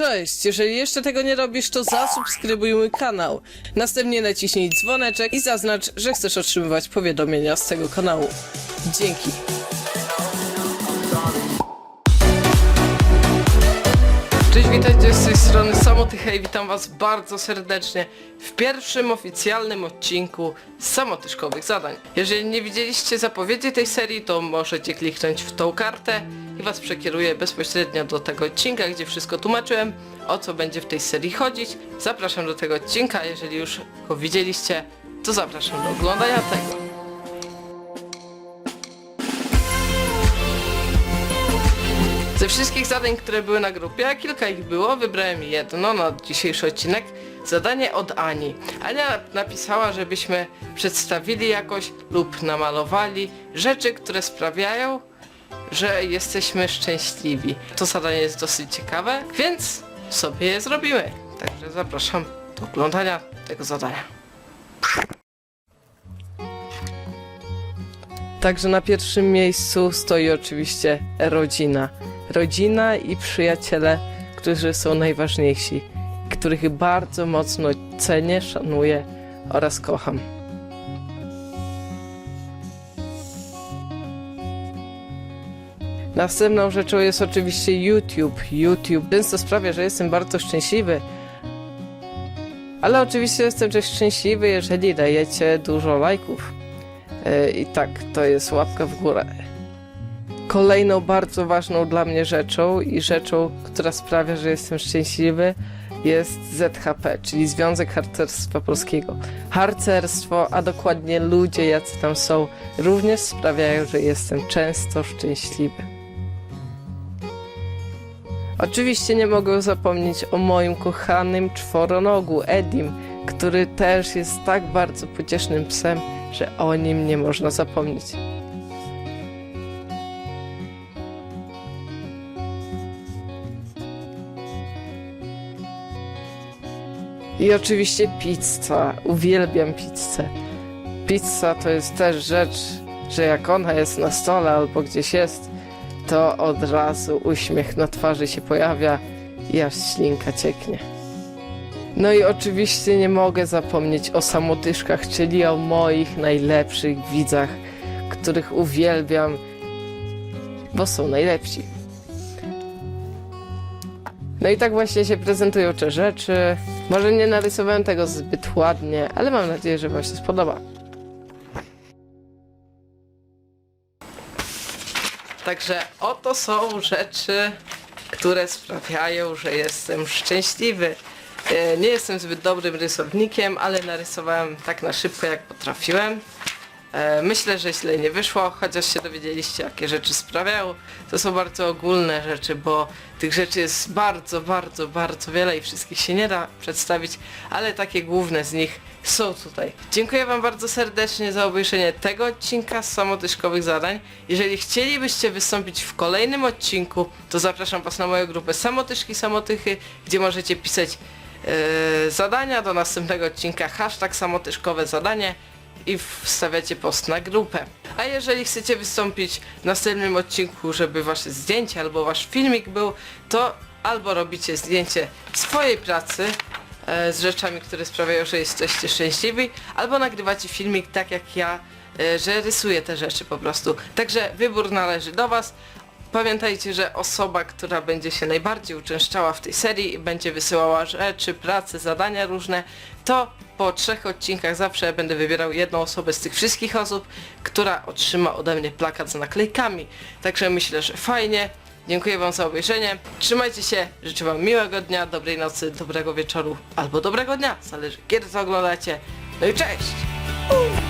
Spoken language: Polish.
Cześć, jeżeli jeszcze tego nie robisz, to zasubskrybuj mój kanał. Następnie naciśnij dzwoneczek i zaznacz, że chcesz otrzymywać powiadomienia z tego kanału. Dzięki. Cześć, witajcie z tej strony Samoty Hej, witam was bardzo serdecznie w pierwszym oficjalnym odcinku samotyszkowych zadań. Jeżeli nie widzieliście zapowiedzi tej serii, to możecie kliknąć w tą kartę i was przekieruję bezpośrednio do tego odcinka, gdzie wszystko tłumaczyłem, o co będzie w tej serii chodzić. Zapraszam do tego odcinka, jeżeli już go widzieliście, to zapraszam do oglądania tego. Wszystkich zadań, które były na grupie, a kilka ich było, wybrałem jedno na dzisiejszy odcinek. Zadanie od Ani. Ania napisała, żebyśmy przedstawili jakoś lub namalowali rzeczy, które sprawiają, że jesteśmy szczęśliwi. To zadanie jest dosyć ciekawe, więc sobie je zrobimy. Także zapraszam do oglądania tego zadania. Także na pierwszym miejscu stoi oczywiście rodzina. Rodzina i przyjaciele, którzy są najważniejsi, których bardzo mocno cenię, szanuję oraz kocham. Następną rzeczą jest oczywiście YouTube. YouTube często sprawia, że jestem bardzo szczęśliwy. Ale oczywiście jestem też szczęśliwy, jeżeli dajecie dużo lajków. E, I tak, to jest łapka w górę. Kolejną bardzo ważną dla mnie rzeczą i rzeczą, która sprawia, że jestem szczęśliwy, jest ZHP, czyli Związek Harcerstwa Polskiego. Harcerstwo, a dokładnie ludzie, jacy tam są, również sprawiają, że jestem często szczęśliwy. Oczywiście nie mogę zapomnieć o moim kochanym czworonogu Edim, który też jest tak bardzo pociesznym psem, że o nim nie można zapomnieć. I oczywiście pizza. Uwielbiam pizzę. Pizza to jest też rzecz, że jak ona jest na stole albo gdzieś jest, to od razu uśmiech na twarzy się pojawia i aż ślinka cieknie. No i oczywiście nie mogę zapomnieć o samotyszkach, czyli o moich najlepszych widzach, których uwielbiam, bo są najlepsi. No i tak właśnie się prezentują te rzeczy. Może nie narysowałem tego zbyt ładnie, ale mam nadzieję, że Wam się spodoba. Także oto są rzeczy, które sprawiają, że jestem szczęśliwy. E, Nie jestem zbyt dobrym rysownikiem, ale narysowałem tak na szybko, jak potrafiłem. E, Myślę, że źle nie wyszło, chociaż się dowiedzieliście, jakie rzeczy sprawiają. To są bardzo ogólne rzeczy, bo tych rzeczy jest bardzo, bardzo, bardzo wiele i wszystkich się nie da przedstawić, ale takie główne z nich są tutaj. Dziękuję Wam bardzo serdecznie za obejrzenie tego odcinka z samotyszkowych zadań. Jeżeli chcielibyście wystąpić w kolejnym odcinku, to zapraszam Was na moją grupę Samotyszki Samotychy, gdzie możecie pisać e, zadania do następnego odcinka, hashtag samotyszkowe zadanie i wstawiacie post na grupę. A jeżeli chcecie wystąpić w następnym odcinku, żeby wasze zdjęcie albo wasz filmik był, to albo robicie zdjęcie swojej pracy e, z rzeczami, które sprawiają, że jesteście szczęśliwi, albo nagrywacie filmik tak jak ja, e, że rysuję te rzeczy po prostu. Także wybór należy do was. Pamiętajcie, że osoba, która będzie się najbardziej uczęszczała w tej serii i będzie wysyłała rzeczy, prace, zadania różne, to po trzech odcinkach zawsze będę wybierał jedną osobę z tych wszystkich osób, która otrzyma ode mnie plakat z naklejkami. Także myślę, że fajnie. Dziękuję Wam za obejrzenie. Trzymajcie się, życzę Wam miłego dnia, dobrej nocy, dobrego wieczoru albo dobrego dnia. Zależy kiedy to oglądacie. No i cześć!